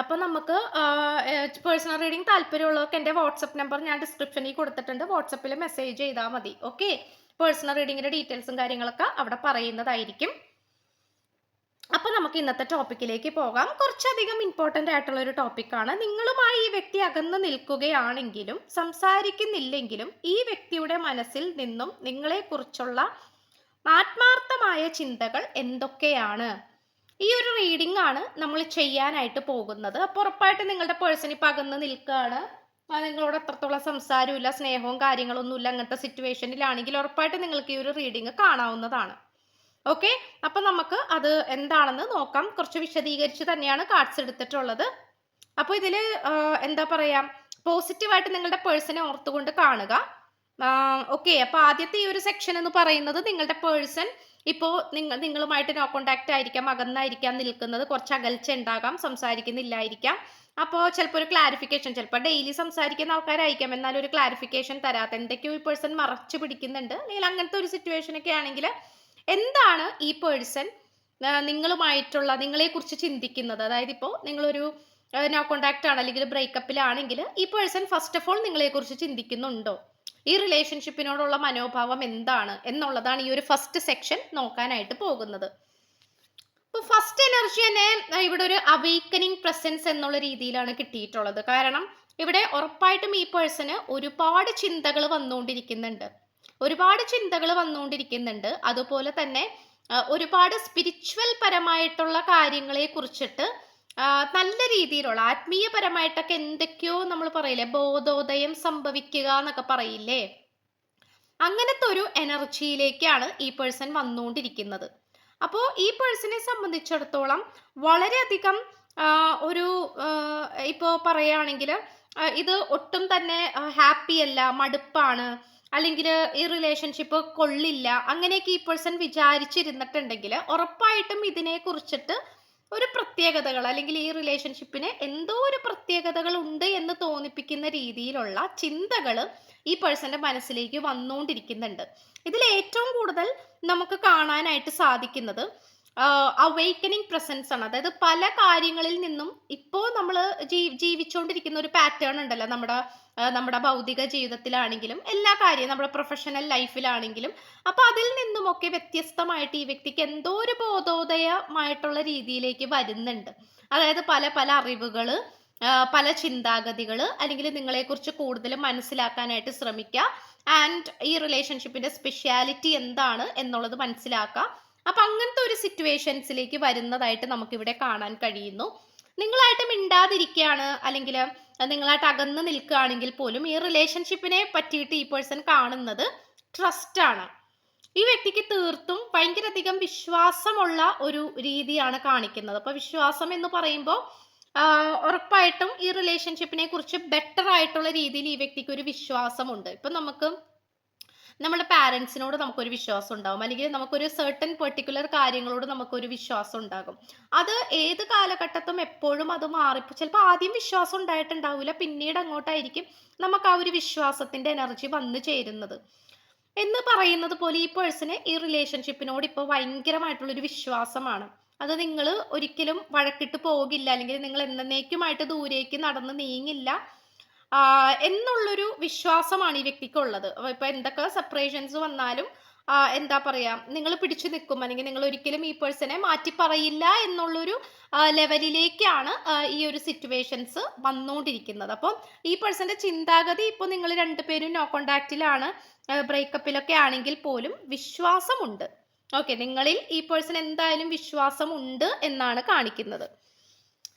അപ്പോൾ നമുക്ക് personal reading താല്പര്യമുള്ളവർക്ക് എന്റെ വാട്സപ്പ് നമ്പർ ഞാൻ ഡിസ്ക്രിപ്ഷനിൽ കൊടുത്തിട്ടുണ്ട്. വാട്സപ്പിൽ മെസ്സേജ് ചെയ്താൽ മതി. ഓക്കെ പേഴ്സണൽ റീഡിങ്ങിന്റെ ഡീറ്റെയിൽസും കാര്യങ്ങളൊക്കെ അവിടെ പറയുന്നതായിരിക്കും. അപ്പോൾ നമുക്ക് ഇന്നത്തെ ടോപ്പിക്കിലേക്ക് പോകാം. കുറച്ചധികം ഇമ്പോർട്ടന്റ് ആയിട്ടുള്ള ഒരു ടോപ്പിക്കാണ് നിങ്ങളുമായി ഈ വ്യക്തി അകന്നു നിൽക്കുകയാണെങ്കിലും സംസാരിക്കുന്നില്ലെങ്കിലും ഈ വ്യക്തിയുടെ മനസ്സിൽ നിന്നും നിങ്ങളെക്കുറിച്ചുള്ള ആത്മാർത്ഥമായ ചിന്തകൾ എന്തൊക്കെയാണ്? ഈ ഒരു റീഡിംഗ് ആണ് നമ്മൾ ചെയ്യാനായിട്ട് പോകുന്നത്. അപ്പോൾ ഉറപ്പായിട്ട് നിങ്ങളുടെ പേഴ്സണി ഇപ്പം അകന്ന് നിൽക്കുകയാണ് നിങ്ങളോട് അത്രത്തോളം സംസാരമില്ല സ്നേഹവും കാര്യങ്ങളൊന്നുമില്ല അങ്ങനത്തെ സിറ്റുവേഷനിലാണെങ്കിൽ ഉറപ്പായിട്ട് നിങ്ങൾക്ക് ഈ ഒരു റീഡിംഗ് കാണാവുന്നതാണ്. ഓക്കെ അപ്പം നമുക്ക് അത് എന്താണെന്ന് നോക്കാം. കുറച്ച് വിശദീകരിച്ച് തന്നെയാണ് കാർഡ്സ് എടുത്തിട്ടുള്ളത്. അപ്പോൾ ഇതിൽ എന്താ പറയാ? പോസിറ്റീവായിട്ട് നിങ്ങളുടെ പേഴ്സണെ ഓർത്തുകൊണ്ട് കാണുക. ഓക്കെ അപ്പോൾ ആദ്യത്തെ ഈ ഒരു സെക്ഷൻ എന്ന് പറയുന്നത് നിങ്ങളുടെ പേഴ്സൺ ഇപ്പോൾ നിങ്ങൾ നിങ്ങളുമായിട്ട് നോ കോണ്ടാക്റ്റ് ആയിരിക്കാം അകന്നായിരിക്കാം നിൽക്കുന്നത് കുറച്ച് അകൽച്ച ഉണ്ടാകാം സംസാരിക്കുന്നില്ലായിരിക്കാം. അപ്പോൾ ചിലപ്പോൾ ഒരു ക്ലാരിഫിക്കേഷൻ ചിലപ്പോൾ ഡെയിലി സംസാരിക്കുന്ന ആൾക്കാരായിരിക്കാം എന്നാലും ഒരു ക്ലാരിഫിക്കേഷൻ തരാത്ത എന്തൊക്കെയോ ഈ പേഴ്സൺ മറച്ചു പിടിക്കുന്നുണ്ട്. അല്ലെങ്കിൽ അങ്ങനത്തെ ഒരു സിറ്റുവേഷൻ ഒക്കെ ആണെങ്കിൽ എന്താണ് ഈ പേഴ്സൺ നിങ്ങളുമായിട്ടുള്ള നിങ്ങളെക്കുറിച്ച് ചിന്തിക്കുന്നത്? അതായത് ഇപ്പോൾ നിങ്ങളൊരു നോ കോണ്ടാക്റ്റ് ആണ് അല്ലെങ്കിൽ ബ്രേക്കപ്പിലാണെങ്കിൽ ഈ പേഴ്സൺ ഫസ്റ്റ് ഓഫ് ഓൾ നിങ്ങളെക്കുറിച്ച് ചിന്തിക്കുന്നുണ്ടോ? ഈ റിലേഷൻഷിപ്പിനോടുള്ള മനോഭാവം എന്താണ് എന്നുള്ളതാണ് ഈ ഒരു ഫസ്റ്റ് സെക്ഷൻ നോക്കാനായിട്ട് പോകുന്നത്. അപ്പോൾ ഫസ്റ്റ് എനർജി തന്നെ ഇവിടെ ഒരു അവീക്കനിങ് പ്രസൻസ് എന്നുള്ള രീതിയിലാണ് കിട്ടിയിട്ടുള്ളത്. കാരണം ഇവിടെ ഉറപ്പായിട്ടും ഈ പേഴ്സണ് ഒരുപാട് ചിന്തകൾ വന്നുകൊണ്ടിരിക്കുന്നുണ്ട്. ഒരുപാട് ചിന്തകൾ വന്നുകൊണ്ടിരിക്കുന്നുണ്ട്. അതുപോലെ തന്നെ ഒരുപാട് സ്പിരിച്വൽ പരമായിട്ടുള്ള കാര്യങ്ങളെ കുറിച്ചിട്ട് നല്ല രീതിയിലുള്ള ആത്മീയപരമായിട്ടൊക്കെ എന്തൊക്കെയോ നമ്മൾ പറയില്ലേ ബോധോദയം സംഭവിക്കുക എന്നൊക്കെ പറയില്ലേ? അങ്ങനത്തെ ഒരു എനർജിയിലേക്കാണ് ഈ പേഴ്സൺ വന്നുകൊണ്ടിരിക്കുന്നത്. അപ്പോൾ ഈ പേഴ്സണെ സംബന്ധിച്ചിടത്തോളം വളരെയധികം ഒരു ഇപ്പോൾ പറയുകയാണെങ്കിൽ ഇത് ഒട്ടും തന്നെ ഹാപ്പി അല്ല മടുപ്പാണ് അല്ലെങ്കിൽ ഈ റിലേഷൻഷിപ്പ് കൊള്ളില്ല അങ്ങനെയൊക്കെ ഈ പേഴ്സൺ വിചാരിച്ചിരുന്നിട്ടുണ്ടെങ്കിൽ ഉറപ്പായിട്ടും ഇതിനെ കുറിച്ചിട്ട് ഒരു പ്രത്യേകതകൾ അല്ലെങ്കിൽ ഈ റിലേഷൻഷിപ്പിന് എന്തോ ഒരു പ്രത്യേകതകൾ ഉണ്ട് എന്ന് തോന്നിപ്പിക്കുന്ന രീതിയിലുള്ള ചിന്തകൾ ഈ പേഴ്സന്റെ മനസ്സിലേക്ക് വന്നുകൊണ്ടിരിക്കുന്നുണ്ട് ഇതിൽ ഏറ്റവും കൂടുതൽ നമുക്ക് കാണാനായിട്ട് സാധിക്കുന്നത് അവൈക്കനിങ് പ്രസൻസ് ആണ്. അതായത് പല കാര്യങ്ങളിൽ നിന്നും ഇപ്പോ നമ്മൾ ജീവിച്ചുകൊണ്ടിരിക്കുന്ന ഒരു പാറ്റേൺ ഉണ്ടല്ലോ. നമ്മുടെ നമ്മുടെ ഭൗതിക ജീവിതത്തിലാണെങ്കിലും എല്ലാ കാര്യവും നമ്മുടെ പ്രൊഫഷണൽ ലൈഫിലാണെങ്കിലും അപ്പൊ അതിൽ നിന്നുമൊക്കെ വ്യത്യസ്തമായിട്ട് ഈ വ്യക്തിക്ക് എന്തോ ഒരു ബോധോദയമായിട്ടുള്ള രീതിയിലേക്ക് വരുന്നുണ്ട്. അതായത് പല പല അറിവുകൾ പല ചിന്താഗതികൾ അല്ലെങ്കിൽ നിങ്ങളെക്കുറിച്ച് കൂടുതൽ മനസ്സിലാക്കാനായിട്ട് ശ്രമിക്കുക. ആൻഡ് ഈ റിലേഷൻഷിപ്പിന്റെ സ്പെഷ്യാലിറ്റി എന്താണ് എന്നുള്ളത് മനസ്സിലാക്കുക. അപ്പൊ അങ്ങനത്തെ ഒരു സിറ്റുവേഷൻസിലേക്ക് വരുന്നതായിട്ട് നമുക്ക് ഇവിടെ കാണാൻ കഴിയുന്നു. നിങ്ങളായിട്ട് മിണ്ടാതിരിക്കുകയാണ് അല്ലെങ്കിൽ നിങ്ങളായിട്ട് അകന്ന് നിൽക്കുകയാണെങ്കിൽ പോലും ഈ റിലേഷൻഷിപ്പിനെ പറ്റിയിട്ട് ഈ പേഴ്സൺ കാണുന്നത് ട്രസ്റ്റ് ആണ്. ഈ വ്യക്തിക്ക് തീർത്തും ഭയങ്കരധികം വിശ്വാസമുള്ള ഒരു രീതിയാണ് കാണിക്കുന്നത്. അപ്പൊ വിശ്വാസം എന്ന് പറയുമ്പോൾ ഉറപ്പായിട്ടും ഈ റിലേഷൻഷിപ്പിനെ കുറിച്ച് ബെറ്റർ ആയിട്ടുള്ള രീതിയിൽ ഈ വ്യക്തിക്ക് ഒരു വിശ്വാസമുണ്ട്. ഇപ്പൊ നമുക്ക് നമ്മുടെ പാരൻസിനോട് നമുക്കൊരു വിശ്വാസം ഉണ്ടാകും അല്ലെങ്കിൽ നമുക്കൊരു സെർട്ടൻ പെർട്ടിക്കുലർ കാര്യങ്ങളോട് നമുക്കൊരു വിശ്വാസം ഉണ്ടാകും അത് ഏത് കാലഘട്ടത്തും എപ്പോഴും അത് മാറി ചിലപ്പോൾ ആദ്യം വിശ്വാസം ഉണ്ടായിട്ടുണ്ടാവില്ല പിന്നീട് അങ്ങോട്ടായിരിക്കും നമുക്ക് ആ ഒരു വിശ്വാസത്തിന്റെ എനർജി വന്നു ചേരുന്നത്. എന്ന് പറയുന്നത് പോലെ ഈ പേഴ്സണ് ഈ റിലേഷൻഷിപ്പിനോട് ഇപ്പോൾ ഭയങ്കരമായിട്ടുള്ളൊരു വിശ്വാസമാണ്. അത് നിങ്ങൾ ഒരിക്കലും വഴക്കിട്ട് പോകില്ല. അല്ലെങ്കിൽ നിങ്ങൾ എന്നേക്കുമായിട്ട് ദൂരേക്ക് നടന്ന് നീങ്ങില്ല. എന്നുള്ളൊരു വിശ്വാസമാണ് ഈ വ്യക്തിക്കുള്ളത്. ഇപ്പൊ എന്തൊക്കെ സെപ്പറേഷൻസ് വന്നാലും എന്താ പറയാ നിങ്ങൾ പിടിച്ചു നിൽക്കും. അല്ലെങ്കിൽ നിങ്ങൾ ഒരിക്കലും ഈ പേഴ്സണെ മാറ്റി പറയില്ല എന്നുള്ളൊരു ലെവലിലേക്കാണ് ഈ ഒരു സിറ്റുവേഷൻസ് വന്നുകൊണ്ടിരിക്കുന്നത് അപ്പം ഈ പേഴ്സന്റെ ചിന്താഗതി ഇപ്പോൾ നിങ്ങൾ രണ്ടുപേരും നോ കോണ്ടാക്റ്റിലാണ് ബ്രേക്കപ്പിലൊക്കെ ആണെങ്കിൽ പോലും വിശ്വാസമുണ്ട്. ഓക്കെ നിങ്ങളിൽ ഈ പേഴ്സൺ എന്തായാലും വിശ്വാസമുണ്ട് എന്നാണ് കാണിക്കുന്നത്.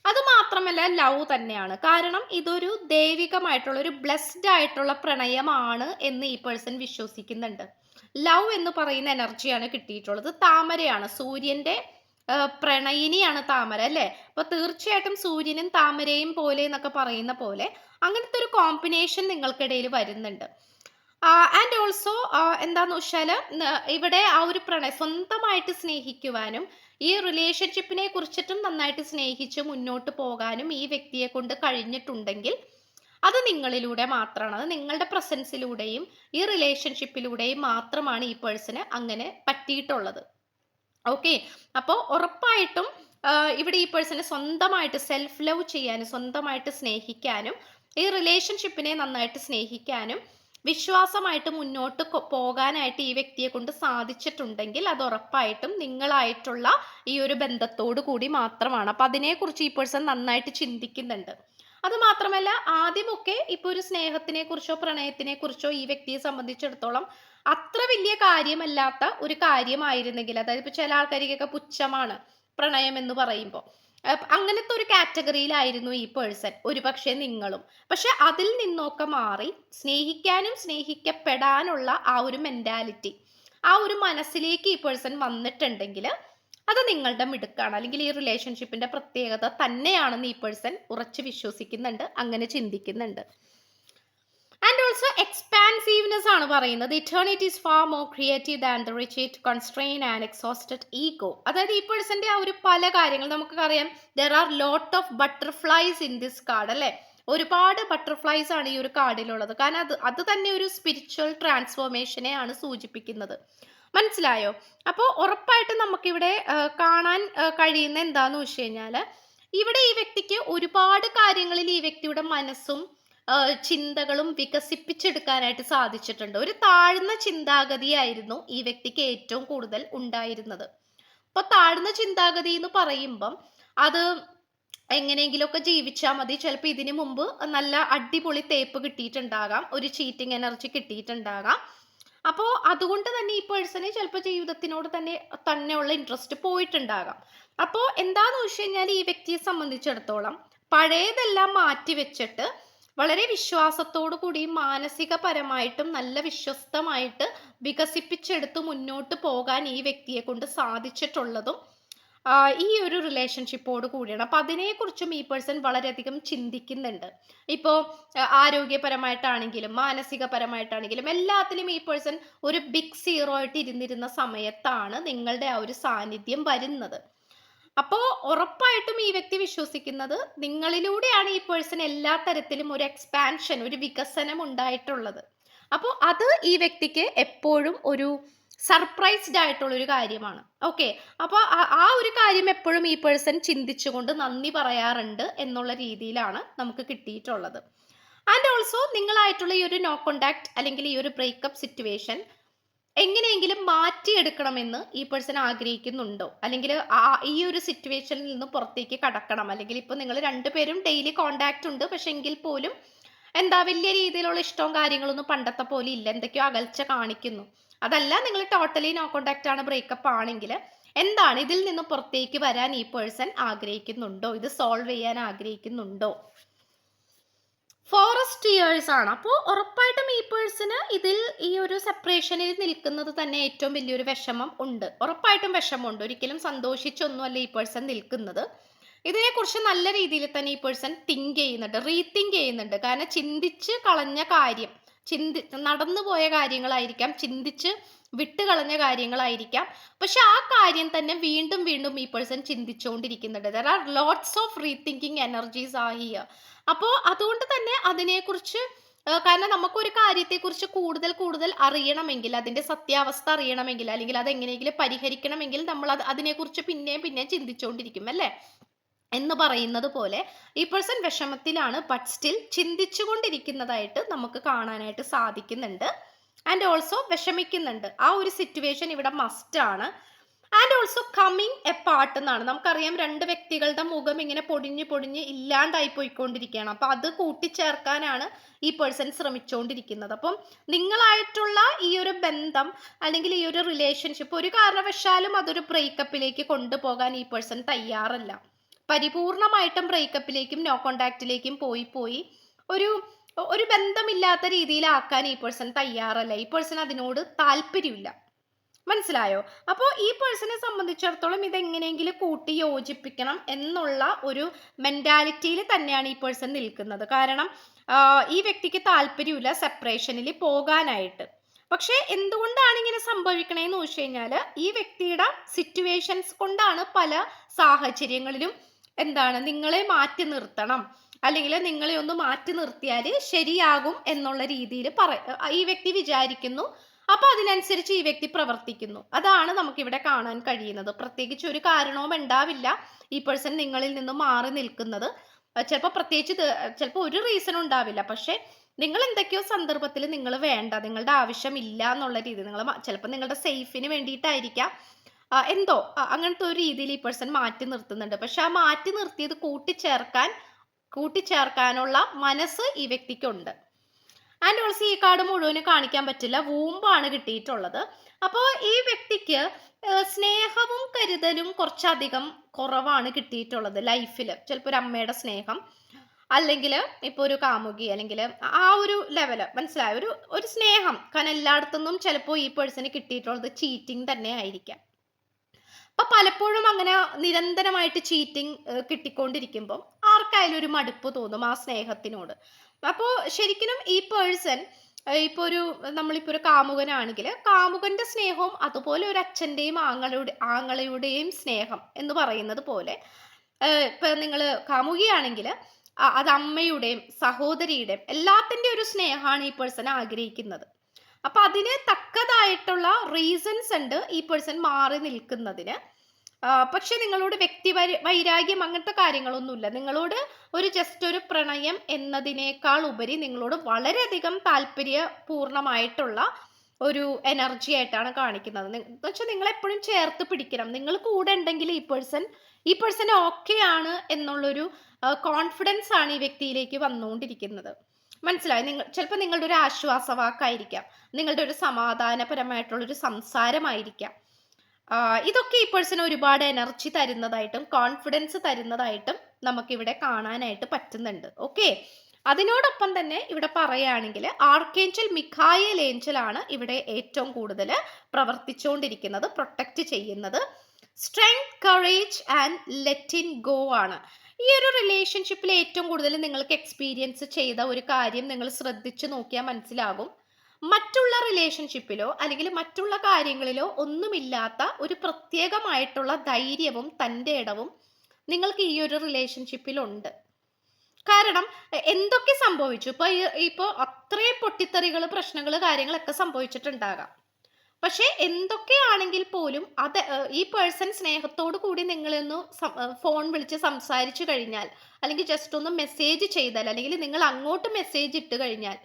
അത് മാത്രമല്ല ലവ് തന്നെയാണ്. കാരണം ഇതൊരു ദൈവികമായിട്ടുള്ള ഒരു ബ്ലെസ്ഡ് ആയിട്ടുള്ള പ്രണയമാണ് എന്ന് ഈ പേഴ്സൺ വിശ്വസിക്കുന്നുണ്ട്. ലവ് എന്ന് പറയുന്ന എനർജിയാണ് കിട്ടിയിട്ടുള്ളത്. താമരയാണ്. സൂര്യന്റെ പ്രണയിനിയാണ് താമര അല്ലേ? അപ്പൊ തീർച്ചയായിട്ടും സൂര്യനും താമരയും പോലെ എന്നൊക്കെ പറയുന്ന പോലെ അങ്ങനത്തെ ഒരു കോമ്പിനേഷൻ നിങ്ങൾക്കിടയിൽ വരുന്നുണ്ട്. ആൻഡ് ഓൾസോ എന്താന്ന് വെച്ചാൽ ഇവിടെ ആ ഒരു പ്രണയം സ്വന്തമായിട്ട് സ്നേഹിക്കുവാനും ഈ റിലേഷൻഷിപ്പിനെ കുറിച്ചിട്ടും നന്നായിട്ട് സ്നേഹിച്ച് മുന്നോട്ട് പോകാനും ഈ വ്യക്തിയെ കൊണ്ട് കഴിഞ്ഞിട്ടുണ്ടെങ്കിൽ അത് നിങ്ങളിലൂടെ മാത്രമാണ്. അത് നിങ്ങളുടെ പ്രസൻസിലൂടെയും ഈ റിലേഷൻഷിപ്പിലൂടെയും മാത്രമാണ് ഈ പേഴ്സണ് അങ്ങനെ പറ്റിയിട്ടുള്ളത്. ഓക്കെ അപ്പോൾ ഉറപ്പായിട്ടും ഇവിടെ ഈ പേഴ്സണെ സ്വന്തമായിട്ട് സെൽഫ് ലവ് ചെയ്യാനും സ്വന്തമായിട്ട് സ്നേഹിക്കാനും ഈ റിലേഷൻഷിപ്പിനെ നന്നായിട്ട് സ്നേഹിക്കാനും വിശ്വാസമായിട്ട് മുന്നോട്ട് പോകാനായിട്ട് ഈ വ്യക്തിയെ കൊണ്ട് സാധിച്ചിട്ടുണ്ടെങ്കിൽ അത് ഉറപ്പായിട്ടും നിങ്ങളായിട്ടുള്ള ഈ ഒരു ബന്ധത്തോടു കൂടി മാത്രമാണ്. അപ്പൊ അതിനെക്കുറിച്ച് ഈ പേഴ്സൺ നന്നായിട്ട് ചിന്തിക്കുന്നുണ്ട്. അത് മാത്രമല്ല ആദ്യമൊക്കെ ഇപ്പൊ ഒരു സ്നേഹത്തിനെ കുറിച്ചോ പ്രണയത്തിനെ കുറിച്ചോ ഈ വ്യക്തിയെ സംബന്ധിച്ചിടത്തോളം അത്ര വലിയ കാര്യമല്ലാത്ത ഒരു കാര്യമായിരുന്നെങ്കിൽ അതായത് ഇപ്പൊ ചില ആൾക്കാർക്കൊക്കെ പുച്ഛമാണ് പ്രണയം എന്ന് പറയുമ്പോൾ അങ്ങനത്തെ ഒരു കാറ്റഗറിയിലായിരുന്നു ഈ പേഴ്സൺ. ഒരു പക്ഷേ നിങ്ങളും. പക്ഷെ അതിൽ നിന്നൊക്കെ മാറി സ്നേഹിക്കാനും സ്നേഹിക്കപ്പെടാനുള്ള ആ ഒരു മെന്റാലിറ്റി ആ ഒരു മനസ്സിലേക്ക് ഈ പേഴ്സൺ വന്നിട്ടുണ്ടെങ്കിൽ അത് നിങ്ങളുടെ മിടുക്കാണ്. അല്ലെങ്കിൽ ഈ റിലേഷൻഷിപ്പിന്റെ പ്രത്യേകത തന്നെയാണെന്ന് ഈ പേഴ്സൺ ഉറച്ചു വിശ്വസിക്കുന്നുണ്ട് അങ്ങനെ ചിന്തിക്കുന്നുണ്ട്. ആൻഡ് ഓൾസോ എക്സ്പാൻസീവ്നെസ് ആണ് പറയുന്നത്. Eternity is far more creative than the rigid constrain and exhausted ego അതായത് ഈ പേഴ്സന്റെ ആ ഒരു പല കാര്യങ്ങൾ നമുക്കറിയാം. There are lot of butterflies in this card അല്ലേ? ഒരുപാട് ബട്ടർഫ്ലൈസ് ആണ് ഈ ഒരു കാർഡിലുള്ളത്. കാരണം അത് അത് തന്നെ ഒരു സ്പിരിച്വൽ ട്രാൻസ്ഫോർമേഷനെ ആണ് സൂചിപ്പിക്കുന്നത്. മനസ്സിലായോ? അപ്പോൾ ഉറപ്പായിട്ടും നമുക്കിവിടെ കാണാൻ കഴിയുന്ന എന്താന്ന് വെച്ച് കഴിഞ്ഞാൽ ഇവിടെ ഈ വ്യക്തിക്ക് ഒരുപാട് കാര്യങ്ങളിൽ ഈ വ്യക്തിയുടെ മനസ്സും ചിന്തകളും വികസിപ്പിച്ചെടുക്കാനായിട്ട് സാധിച്ചിട്ടുണ്ട്. ഒരു താഴ്ന്ന ചിന്താഗതിയായിരുന്നു ഈ വ്യക്തിക്ക് ഏറ്റവും കൂടുതൽ ഉണ്ടായിരുന്നത്. അപ്പൊ താഴ്ന്ന ചിന്താഗതി എന്ന് പറയുമ്പം അത് എങ്ങനെയെങ്കിലുമൊക്കെ ജീവിച്ചാൽ മതി. ചിലപ്പോൾ ഇതിനു മുമ്പ് നല്ല അടിപൊളി തേപ്പ് കിട്ടിയിട്ടുണ്ടാകാം. ഒരു ചീറ്റിംഗ് എനർജി കിട്ടിയിട്ടുണ്ടാകാം. അപ്പോൾ അതുകൊണ്ട് തന്നെ ഈ പേഴ്സണ് ചിലപ്പോൾ ജീവിതത്തിനോട് തന്നെ തന്നെയുള്ള ഇൻട്രസ്റ്റ് പോയിട്ടുണ്ടാകാം. അപ്പോൾ എന്താന്ന് വെച്ച് കഴിഞ്ഞാൽ ഈ വ്യക്തിയെ സംബന്ധിച്ചിടത്തോളം പഴയതെല്ലാം മാറ്റി വെച്ചിട്ട് വളരെ വിശ്വാസത്തോടു കൂടി മാനസികപരമായിട്ടും നല്ല വിശ്വസ്തമായിട്ട് വികസിപ്പിച്ചെടുത്ത് മുന്നോട്ട് പോകാൻ ഈ വ്യക്തിയെ കൊണ്ട് സാധിച്ചിട്ടുള്ളതും ഈ ഒരു റിലേഷൻഷിപ്പോട് കൂടിയാണ്. അപ്പം അതിനെക്കുറിച്ചും ഈ പേഴ്സൺ വളരെയധികം ചിന്തിക്കുന്നുണ്ട്. ഇപ്പോൾ ആരോഗ്യപരമായിട്ടാണെങ്കിലും മാനസികപരമായിട്ടാണെങ്കിലും എല്ലാത്തിലും ഈ പേഴ്സൺ ഒരു ബിഗ് സീറോ ആയിട്ട് ഇരുന്നിരുന്ന സമയത്താണ് നിങ്ങളുടെ ആ ഒരു സാന്നിധ്യം വരുന്നത്. അപ്പോൾ ഉറപ്പായിട്ടും ഈ വ്യക്തി വിശ്വസിക്കുന്നത് നിങ്ങളിലൂടെയാണ് ഈ പേഴ്സൺ എല്ലാ തരത്തിലും ഒരു എക്സ്പാൻഷൻ ഒരു വികസനം ഉണ്ടായിട്ടുള്ളത്. അപ്പോൾ അത് ഈ വ്യക്തിക്ക് എപ്പോഴും ഒരു സർപ്രൈസ്ഡ് ആയിട്ടുള്ള ഒരു കാര്യമാണ്. ഓക്കെ അപ്പോൾ ആ ഒരു കാര്യം എപ്പോഴും ഈ പേഴ്സൺ ചിന്തിച്ചുകൊണ്ട് നന്ദി പറയാറുണ്ട് എന്നുള്ള രീതിയിലാണ് നമുക്ക് കിട്ടിയിട്ടുള്ളത്. ആൻഡ് ഓൾസോ നിങ്ങളായിട്ടുള്ള ഈ ഒരു നോ കോണ്ടാക്ട് അല്ലെങ്കിൽ ഈ ഒരു ബ്രേക്കപ്പ് സിറ്റുവേഷൻ എങ്ങനെയെങ്കിലും മാറ്റിയെടുക്കണമെന്ന് ഈ പേഴ്സൺ ആഗ്രഹിക്കുന്നുണ്ടോ? അല്ലെങ്കിൽ ആ ഈ ഒരു സിറ്റുവേഷനിൽ നിന്ന് പുറത്തേക്ക് കടക്കണം. അല്ലെങ്കിൽ ഇപ്പോൾ നിങ്ങൾ രണ്ടുപേരും ഡെയിലി കോണ്ടാക്ട് ഉണ്ട്. പക്ഷെ എങ്കിൽ പോലും എന്താ വലിയ രീതിയിലുള്ള ഇഷ്ടവും കാര്യങ്ങളൊന്നും പണ്ടത്തെ പോലെ ഇല്ല. എന്തൊക്കെയോ അകൽച്ച കാണിക്കുന്നു. അതല്ല നിങ്ങൾ ടോട്ടലി നോ കോണ്ടാക്ട് ആണ് ബ്രേക്കപ്പ് ആണെങ്കിൽ എന്താണ് ഇതിൽ നിന്ന് പുറത്തേക്ക് വരാൻ ഈ പേഴ്സൺ ആഗ്രഹിക്കുന്നുണ്ടോ? ഇത് സോൾവ് ചെയ്യാൻ ആഗ്രഹിക്കുന്നുണ്ടോ? ഫോറസ്റ്റ് ഇയേഴ്സ് ആണ്. അപ്പോൾ ഉറപ്പായിട്ടും ഈ പേഴ്സിന് ഇതിൽ ഈ ഒരു സെപ്പറേഷനിൽ നിൽക്കുന്നത് തന്നെ ഏറ്റവും വലിയൊരു വിഷമം ഉണ്ട്. ഉറപ്പായിട്ടും വിഷമമുണ്ട്. ഒരിക്കലും സന്തോഷിച്ചൊന്നുമല്ല ഈ പേഴ്സൺ നിൽക്കുന്നത്. ഇതിനെക്കുറിച്ച് നല്ല രീതിയിൽ തന്നെ ഈ പേഴ്സൺ തിങ്ക് ചെയ്യുന്നുണ്ട് റീതിങ്ക് ചെയ്യുന്നുണ്ട്. കാരണം ചിന്തിച്ച് കളഞ്ഞ കാര്യം. ചിന്തി നടന്നു പോയ കാര്യങ്ങളായിരിക്കാം ചിന്തിച്ച് വിട്ടുകളഞ്ഞ കാര്യങ്ങളായിരിക്കാം. പക്ഷെ ആ കാര്യം തന്നെ വീണ്ടും വീണ്ടും ഈ person ചിന്തിച്ചുകൊണ്ടിരിക്കുന്നുണ്ട്. There are lots of rethinking energies ആ ഹിയർ അപ്പോൾ അതുകൊണ്ട് തന്നെ അതിനെക്കുറിച്ച് കാരണം നമുക്കൊരു കാര്യത്തെക്കുറിച്ച് കൂടുതൽ കൂടുതൽ അറിയണമെങ്കിൽ അതിന്റെ സത്യാവസ്ഥ അറിയണമെങ്കിൽ അല്ലെങ്കിൽ അതെങ്ങനെയെങ്കിലും പരിഹരിക്കണമെങ്കിൽ നമ്മൾ അത് അതിനെക്കുറിച്ച് പിന്നെയും പിന്നെയും ചിന്തിച്ചുകൊണ്ടിരിക്കും അല്ലേ? എന്ന് പറയുന്നത് പോലെ ഈ പേഴ്സൺ വിഷമത്തിലാണ് ബട്ട് സ്റ്റിൽ ചിന്തിച്ചു കൊണ്ടിരിക്കുന്നതായിട്ട് നമുക്ക് കാണാനായിട്ട് സാധിക്കുന്നുണ്ട്. ആൻഡ് ഓൾസോ വിഷമിക്കുന്നുണ്ട്. ആ ഒരു സിറ്റുവേഷൻ ഇവിടെ മസ്റ്റ് ആണ്. And also coming A part എന്നാണ്. നമുക്കറിയാം രണ്ട് വ്യക്തികളുടെ മുഖം ഇങ്ങനെ പൊടിഞ്ഞ് പൊടിഞ്ഞ് ഇല്ലാണ്ടായി പോയിക്കൊണ്ടിരിക്കുകയാണ്. അപ്പൊ അത് കൂട്ടിച്ചേർക്കാനാണ് ഈ പേഴ്സൺ ശ്രമിച്ചുകൊണ്ടിരിക്കുന്നത് അപ്പം നിങ്ങളായിട്ടുള്ള ഈ ഒരു ബന്ധം അല്ലെങ്കിൽ ഈ ഒരു റിലേഷൻഷിപ്പ് ഒരു കാരണവശാലും അതൊരു ബ്രേക്കപ്പിലേക്ക് കൊണ്ടുപോകാൻ ഈ പേഴ്സൺ തയ്യാറല്ല. പരിപൂർണമായിട്ടും ബ്രേക്കപ്പിലേക്കും നോ കോണ്ടാക്റ്റിലേക്കും പോയി പോയി ഒരു ഒരു ബന്ധമില്ലാത്ത രീതിയിലാക്കാൻ ഈ പേഴ്സൺ തയ്യാറല്ല. ഈ പേഴ്സൺ അതിനോട് താല്പര്യമില്ല. മനസ്സിലായോ? അപ്പോൾ ഈ പേഴ്സണെ സംബന്ധിച്ചിടത്തോളം ഇതെങ്ങനെയെങ്കിലും കൂട്ടി യോജിപ്പിക്കണം എന്നുള്ള ഒരു മെന്റാലിറ്റിയിൽ തന്നെയാണ് ഈ പേഴ്സൺ നിൽക്കുന്നത്. കാരണം ഈ വ്യക്തിക്ക് താല്പര്യമില്ല സെപ്പറേഷനിൽ പോകാനായിട്ട്. പക്ഷേ എന്തുകൊണ്ടാണ് ഇങ്ങനെ സംഭവിക്കണേന്ന് ചോദിച്ചു കഴിഞ്ഞാൽ ഈ വ്യക്തിയുടെ സിറ്റുവേഷൻസ് കൊണ്ടാണ് പല സാഹചര്യങ്ങളിലും എന്താണ്? നിങ്ങളെ മാറ്റി നിർത്തണം. അല്ലെങ്കിൽ നിങ്ങളെ ഒന്ന് മാറ്റി നിർത്തിയാൽ ശരിയാകും എന്നുള്ള രീതിയിൽ പറ ഈ വ്യക്തി വിചാരിക്കുന്നു. അപ്പൊ അതിനനുസരിച്ച് ഈ വ്യക്തി പ്രവർത്തിക്കുന്നു. അതാണ് നമുക്കിവിടെ കാണാൻ കഴിയുന്നത്. പ്രത്യേകിച്ച് ഒരു കാരണവും ഉണ്ടാവില്ല ഈ പേഴ്സൺ നിങ്ങളിൽ നിന്ന് മാറി നിൽക്കുന്നത്. ചിലപ്പോൾ പ്രത്യേകിച്ച് ചിലപ്പോൾ ഒരു റീസൺ ഉണ്ടാവില്ല. പക്ഷെ നിങ്ങൾ എന്തൊക്കെയോ സന്ദർഭത്തിൽ നിങ്ങൾ വേണ്ട നിങ്ങളുടെ ആവശ്യമില്ല എന്നുള്ള രീതി നിങ്ങൾ ചിലപ്പോൾ നിങ്ങളുടെ സേഫിന് വേണ്ടിയിട്ടായിരിക്കാം. എന്തോ അങ്ങനത്തെ ഒരു രീതിയിൽ ഈ പേഴ്സൺ മാറ്റി നിർത്തുന്നുണ്ട്. പക്ഷെ ആ മാറ്റി നിർത്തിയത് കൂട്ടിച്ചേർക്കാൻ കൂട്ടിച്ചേർക്കാനുള്ള മനസ്സ് ഈ വ്യക്തിക്കുണ്ട്. ആൻഡ് ഓൾസോ ഈ കാർഡ് മുഴുവനും കാണിക്കാൻ പറ്റില്ല. വൂമ്പാണ് കിട്ടിയിട്ടുള്ളത്. അപ്പോൾ ഈ വ്യക്തിക്ക് സ്നേഹവും കരുതലും കുറച്ചധികം കുറവാണ് കിട്ടിയിട്ടുള്ളത് ലൈഫിൽ ചിലപ്പോൾ ഒരു അമ്മയുടെ സ്നേഹം അല്ലെങ്കിൽ ഇപ്പോൾ ഒരു കാമുകി അല്ലെങ്കിൽ ആ ഒരു ലെവൽ മനസ്സിലായ? ഒരു ഒരു സ്നേഹം. കാരണം എല്ലായിടത്തുനിന്നും ചിലപ്പോൾ ഈ പേഴ്സണ് കിട്ടിയിട്ടുള്ളത് ചീറ്റിംഗ് തന്നെ ആയിരിക്കാം അപ്പൊ പലപ്പോഴും അങ്ങനെ നിരന്തരമായിട്ട് ചീറ്റിംഗ് കിട്ടിക്കൊണ്ടിരിക്കുമ്പോൾ ആർക്കായാലും ഒരു മടുപ്പ് തോന്നും ആ സ്നേഹത്തിനോട്. അപ്പോൾ ശരിക്കും ഈ പേഴ്സൺ ഇപ്പോൾ ഒരു നമ്മളിപ്പോൾ ഒരു കാമുകനാണെങ്കിൽ കാമുകന്റെ സ്നേഹവും അതുപോലെ ഒരു അച്ഛന്റെയും ആങ്ങളുടെ ആങ്ങളയുടെയും സ്നേഹം എന്ന് പറയുന്നത് പോലെ ഇപ്പം നിങ്ങൾ കാമുകിയാണെങ്കിൽ അത് അമ്മയുടെയും സഹോദരിയുടെയും എല്ലാത്തിന്റെ ഒരു സ്നേഹമാണ് ഈ പേഴ്സൺ ആഗ്രഹിക്കുന്നത്. അപ്പൊ അതിന് തക്കതായിട്ടുള്ള റീസൺസ് ഉണ്ട് ഈ പേഴ്സൺ മാറി നിൽക്കുന്നതിന്. പക്ഷെ നിങ്ങളോട് വ്യക്തി വൈരാഗ്യം അങ്ങനത്തെ കാര്യങ്ങളൊന്നുമില്ല. നിങ്ങളോട് ഒരു ജസ്റ്റ് ഒരു പ്രണയം എന്നതിനേക്കാൾ ഉപരി നിങ്ങളോട് വളരെയധികം താല്പര്യപൂർണമായിട്ടുള്ള ഒരു എനർജി ആയിട്ടാണ് കാണിക്കുന്നത്. എന്ന് നിങ്ങൾ എപ്പോഴും ചേർത്ത് പിടിക്കണം. നിങ്ങൾ കൂടെ ഉണ്ടെങ്കിൽ ഈ പേഴ്സൺ ഈ പേഴ്സൺ ഓക്കെ ആണ് എന്നുള്ളൊരു കോൺഫിഡൻസ് ആണ് ഈ വ്യക്തിയിലേക്ക് വന്നുകൊണ്ടിരിക്കുന്നത്. മനസ്സിലായി? നിങ്ങൾ ചിലപ്പോൾ നിങ്ങളുടെ ഒരു ആശ്വാസവാക്കായിരിക്കാം. നിങ്ങളുടെ ഒരു സമാധാനപരമായിട്ടുള്ള ഒരു സംസാരമായിരിക്കാം ഇതൊക്കെ ഈ പേഴ്സൺ ഒരുപാട് എനർജി തരുന്നതായിട്ടും കോൺഫിഡൻസ് തരുന്നതായിട്ടും നമുക്കിവിടെ കാണാനായിട്ട് പറ്റുന്നുണ്ട്. ഓക്കെ അതിനോടൊപ്പം തന്നെ ഇവിടെ പറയുകയാണെങ്കിൽ ആർക്കേഞ്ചൽ മിഖായൽ ആണ് ഇവിടെ ഏറ്റവും കൂടുതൽ പ്രവർത്തിച്ചുകൊണ്ടിരിക്കുന്നത് പ്രൊട്ടക്റ്റ് ചെയ്യുന്നത്. Strength courage and letting go ആണ്. ഈ ഒരു റിലേഷൻഷിപ്പിൽ ഏറ്റവും കൂടുതൽ നിങ്ങൾക്ക് എക്സ്പീരിയൻസ് ചെയ്ത ഒരു കാര്യം നിങ്ങൾ ശ്രദ്ധിച്ചു നോക്കിയാൽ മനസ്സിലാകും. മറ്റുള്ള റിലേഷൻഷിപ്പിലോ അല്ലെങ്കിൽ മറ്റുള്ള കാര്യങ്ങളിലോ ഒന്നുമില്ലാത്ത ഒരു പ്രത്യേകമായിട്ടുള്ള ധൈര്യവും തന്റെ ഇടവും നിങ്ങൾക്ക് ഈ ഒരു റിലേഷൻഷിപ്പിലുണ്ട് കാരണം എന്തൊക്കെ സംഭവിച്ചു? ഇപ്പൊ ഇപ്പൊ അത്രയും പൊട്ടിത്തെറികൾ പ്രശ്നങ്ങൾ കാര്യങ്ങളൊക്കെ സംഭവിച്ചിട്ടുണ്ടാകാം. പക്ഷെ എന്തൊക്കെയാണെങ്കിൽ പോലും അത് ഈ പേഴ്സൺ സ്നേഹത്തോടു കൂടി നിങ്ങളൊന്ന് ഫോൺ വിളിച്ച് സംസാരിച്ചു കഴിഞ്ഞാൽ അല്ലെങ്കിൽ ജസ്റ്റ് ഒന്ന് മെസ്സേജ് ചെയ്താൽ അല്ലെങ്കിൽ നിങ്ങൾ അങ്ങോട്ട് മെസ്സേജ് ഇട്ട് കഴിഞ്ഞാൽ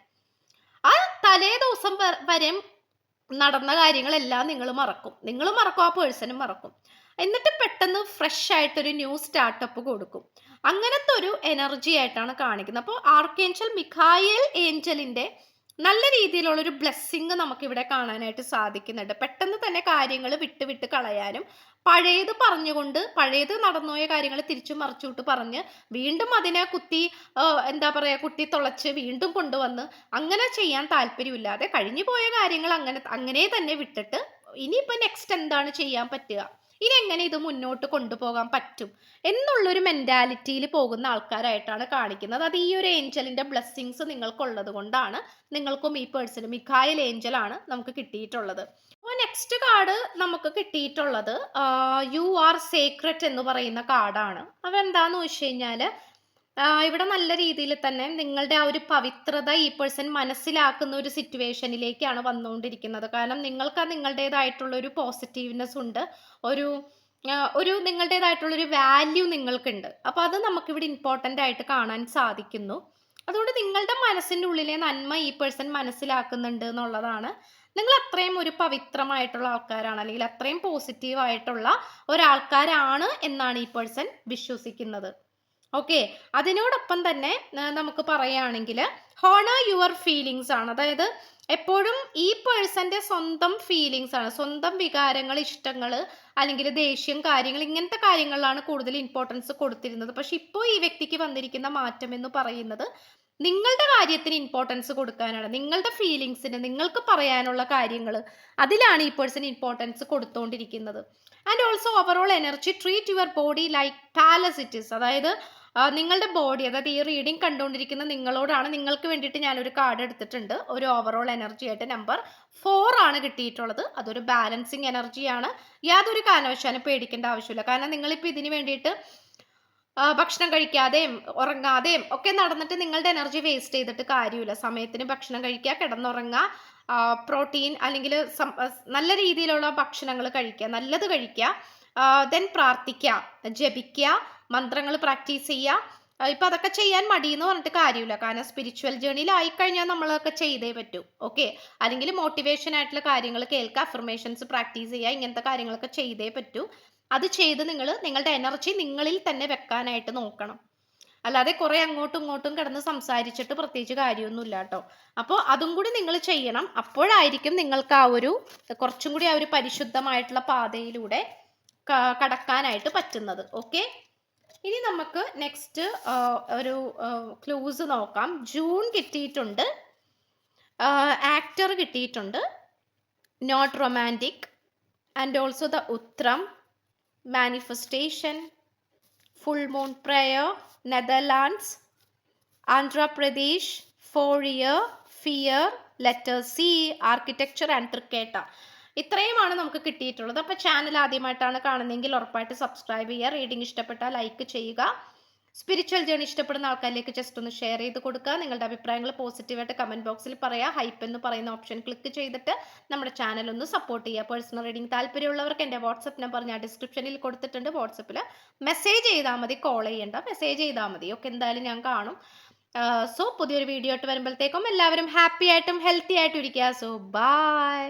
ആ തലേ ദിവസം വരെ നടന്ന കാര്യങ്ങളെല്ലാം നിങ്ങൾ മറക്കും. നിങ്ങൾ മറക്കും ആ പേഴ്സണും മറക്കും. എന്നിട്ട് പെട്ടെന്ന് ഫ്രഷ് ആയിട്ടൊരു ന്യൂ സ്റ്റാർട്ടപ്പ് കൊടുക്കും. അങ്ങനത്തെ ഒരു എനർജി ആയിട്ടാണ് കാണിക്കുന്നത്. അപ്പോൾ ആർക്കേഞ്ചൽ മിഖായൽ ഏഞ്ചലിന്റെ നല്ല രീതിയിലുള്ളൊരു ബ്ലെസ്സിങ് നമുക്കിവിടെ കാണാനായിട്ട് സാധിക്കുന്നുണ്ട്. പെട്ടെന്ന് തന്നെ കാര്യങ്ങൾ വിട്ടുവിട്ട് വിട്ട് കളയാനും പഴയത് പറഞ്ഞുകൊണ്ട് പഴയത് നടന്നുപോയ കാര്യങ്ങൾ തിരിച്ചു മറിച്ചുവിട്ട് പറഞ്ഞ് വീണ്ടും അതിനെ കുത്തി എന്താ പറയുക കുത്തി തുളച്ച് വീണ്ടും കൊണ്ടുവന്ന് അങ്ങനെ ചെയ്യാൻ താല്പര്യമില്ലാതെ കഴിഞ്ഞു പോയ കാര്യങ്ങൾ അങ്ങനെ അങ്ങനെ തന്നെ വിട്ടിട്ട് ഇനിയിപ്പോൾ നെക്സ്റ്റ് എന്താണ് ചെയ്യാൻ പറ്റുക? ഇനി എങ്ങനെ ഇത് മുന്നോട്ട് കൊണ്ടുപോകാൻ പറ്റും എന്നുള്ളൊരു മെന്റാലിറ്റിയിൽ പോകുന്ന ആൾക്കാരായിട്ടാണ് കാണിക്കുന്നത്. അത് ഈ ഒരു ഏഞ്ചലിന്റെ ബ്ലെസ്സിങ്സ് നിങ്ങൾക്കുള്ളത് കൊണ്ടാണ് നിങ്ങൾക്കും ഈ പേഴ്സണും മിഖായൽ ഏഞ്ചലാണ് നമുക്ക് കിട്ടിയിട്ടുള്ളത്. അപ്പോൾ നെക്സ്റ്റ് കാർഡ് നമുക്ക് കിട്ടിയിട്ടുള്ളത് യു ആർ സേക്രറ്റ് എന്ന് പറയുന്ന കാർഡാണ് അപ്പോൾ എന്താണെന്ന് വെച്ച് കഴിഞ്ഞാൽ ഇവിടെ നല്ല രീതിയിൽ തന്നെ നിങ്ങളുടെ ആ ഒരു പവിത്രത ഈ പേഴ്സൺ മനസ്സിലാക്കുന്ന ഒരു സിറ്റുവേഷനിലേക്കാണ് വന്നുകൊണ്ടിരിക്കുന്നത്. കാരണം നിങ്ങൾക്ക് നിങ്ങളുടേതായിട്ടുള്ള ഒരു പോസിറ്റീവ്നെസ് ഉണ്ട്. ഒരു ഒരു നിങ്ങളുടേതായിട്ടുള്ള ഒരു വാല്യൂ നിങ്ങൾക്കുണ്ട്. അപ്പോൾ അത് നമുക്കിവിടെ ഇമ്പോർട്ടന്റ് ആയിട്ട് കാണാൻ സാധിക്കുന്നു. അതുകൊണ്ട് നിങ്ങളുടെ മനസ്സിന്റെ ഉള്ളിലെ നന്മ ഈ പേഴ്സൺ മനസ്സിലാക്കുന്നുണ്ട് എന്നുള്ളതാണ്. നിങ്ങൾ അത്രയും ഒരു പവിത്രമായിട്ടുള്ള ആൾക്കാരാണ് അല്ലെങ്കിൽ അത്രയും പോസിറ്റീവ് ആയിട്ടുള്ള ഒരാൾക്കാരാണ് എന്നാണ് ഈ പേഴ്സൺ വിശ്വസിക്കുന്നത്. ഓക്കെ അതിനോടൊപ്പം തന്നെ നമുക്ക് പറയുകയാണെങ്കിൽ ഹോണർ യുവർ ഫീലിങ്സ് ആണ്. അതായത് എപ്പോഴും ഈ പേഴ്സന്റെ സ്വന്തം ഫീലിങ്സ് ആണ്. സ്വന്തം വികാരങ്ങൾ ഇഷ്ടങ്ങൾ അല്ലെങ്കിൽ ദേഷ്യം കാര്യങ്ങൾ ഇങ്ങനത്തെ കാര്യങ്ങളിലാണ് കൂടുതൽ ഇമ്പോർട്ടൻസ് കൊടുത്തിരുന്നത്. പക്ഷെ ഇപ്പോൾ ഈ വ്യക്തിക്ക് വന്നിരിക്കുന്ന മാറ്റം എന്ന് പറയുന്നത് നിങ്ങളുടെ കാര്യത്തിന് ഇമ്പോർട്ടൻസ് കൊടുക്കാനാണ്. നിങ്ങളുടെ ഫീലിങ്സിന് നിങ്ങൾക്ക് പറയാനുള്ള കാര്യങ്ങൾ അതിലാണ് ഈ person importance കൊടുത്തുകൊണ്ടിരിക്കുന്നത് and also overall energy treat your body like palaces അതായത് നിങ്ങളുടെ ബോഡി അതായത് ഈ റീഡിംഗ് കണ്ടുകൊണ്ടിരിക്കുന്ന നിങ്ങളോടാണ് നിങ്ങൾക്ക് വേണ്ടിയിട്ട് ഞാനൊരു കാർഡ് എടുത്തിട്ടുണ്ട്. ഒരു ഓവറോൾ എനർജി ആയിട്ട് നമ്പർ ഫോർ ആണ് കിട്ടിയിട്ടുള്ളത്. അതൊരു ബാലൻസിങ് എനർജിയാണ് യാതൊരു കാരണവശാലും പേടിക്കേണ്ട ആവശ്യമില്ല. കാരണം നിങ്ങളിപ്പോൾ ഇതിന് വേണ്ടിയിട്ട് ഭക്ഷണം കഴിക്കാതെയും ഉറങ്ങാതെയും ഒക്കെ നടന്നിട്ട് നിങ്ങളുടെ എനർജി വേസ്റ്റ് ചെയ്തിട്ട് കാര്യമില്ല. സമയത്തിന് ഭക്ഷണം കഴിക്കുക കിടന്നുറങ്ങുക പ്രോട്ടീൻ അല്ലെങ്കിൽ നല്ല രീതിയിലുള്ള ഭക്ഷണങ്ങൾ കഴിക്കുക നല്ലത് കഴിക്കുക ദെൻ പ്രാർത്ഥിക്കുക ജപിക്കുക മന്ത്രങ്ങൾ പ്രാക്ടീസ് ചെയ്യുക. ഇപ്പൊ അതൊക്കെ ചെയ്യാൻ മടിയെന്ന് പറഞ്ഞിട്ട് കാര്യമില്ല. കാരണം സ്പിരിച്വൽ ജേണിയിൽ ആയിക്കഴിഞ്ഞാൽ നമ്മളൊക്കെ ചെയ്തേ പറ്റൂ. ഓക്കെ അല്ലെങ്കിൽ മോട്ടിവേഷൻ ആയിട്ടുള്ള കാര്യങ്ങൾ കേൾക്കുക അഫർമേഷൻസ് പ്രാക്ടീസ് ചെയ്യുക ഇങ്ങനത്തെ കാര്യങ്ങളൊക്കെ ചെയ്തേ പറ്റൂ. അത് ചെയ്ത് നിങ്ങൾ നിങ്ങളുടെ എനർജി നിങ്ങളിൽ തന്നെ വെക്കാനായിട്ട് നോക്കണം. അല്ലാതെ കുറെ അങ്ങോട്ടും ഇങ്ങോട്ടും കിടന്ന് സംസാരിച്ചിട്ട് പ്രത്യേകിച്ച് കാര്യമൊന്നുമില്ല കേട്ടോ. അപ്പോൾ അതും കൂടി നിങ്ങൾ ചെയ്യണം. അപ്പോഴായിരിക്കും നിങ്ങൾക്ക് ആ ഒരു കുറച്ചും കൂടി ആ ഒരു പരിശുദ്ധമായിട്ടുള്ള പാതയിലൂടെ കടക്കാനായിട്ട് പറ്റുന്നത്. ഓക്കെ ഇനി നമുക്ക് നെക്സ്റ്റ് ഒരു ക്ലൂസ് നോക്കാം. ജൂൺ കിട്ടിയിട്ടുണ്ട്. ആക്ടർ കിട്ടിയിട്ടുണ്ട്. Not romantic and also the Uthram manifestation full moon prayer Netherlands Andhra Pradesh year fear letter C architecture and ട്രിക്കേട്ട ഇത്രയുമാണ് നമുക്ക് കിട്ടിയിട്ടുള്ളത്. അപ്പോൾ ചാനൽ ആദ്യമായിട്ടാണ് കാണുന്നതെങ്കിൽ ഉറപ്പായിട്ട് സബ്സ്ക്രൈബ് ചെയ്യുക റീഡിംഗ് ഇഷ്ടപ്പെട്ടാൽ ലൈക്ക് ചെയ്യുക. സ്പിരിച്വൽ ജേണി ഇഷ്ടപ്പെടുന്ന ആൾക്കാരിലേക്ക് ജസ്റ്റ് ഒന്ന് ഷെയർ ചെയ്ത് കൊടുക്കുക. നിങ്ങളുടെ അഭിപ്രായങ്ങൾ പോസിറ്റീവായിട്ട് കമന്റ് ബോക്സിൽ പറയുക ഹൈപ്പ് എന്ന് പറയുന്ന ഓപ്ഷൻ ക്ലിക്ക് ചെയ്തിട്ട് നമ്മുടെ ചാനൽ ഒന്ന് സപ്പോർട്ട് ചെയ്യുക. പേഴ്സണൽ റീഡിംഗ് താല്പര്യമുള്ളവർക്ക് എന്റെ വാട്സപ്പ് നമ്പർ ഞാൻ ഡിസ്ക്രിപ്ഷനിൽ കൊടുത്തിട്ടുണ്ട്. വാട്സപ്പിൽ മെസ്സേജ് ചെയ്താൽ മതി കോൾ ചെയ്യേണ്ട. മെസ്സേജ് ചെയ്താൽ മതി. ഓക്കെ എന്തായാലും ഞാൻ കാണും. സോ പുതിയൊരു വീഡിയോ ആയിട്ട് വരുമ്പോഴത്തേക്കും എല്ലാവരും ഹാപ്പി ആയിട്ടും ഹെൽത്തി ആയിട്ടും ഇരിക്കുക. So by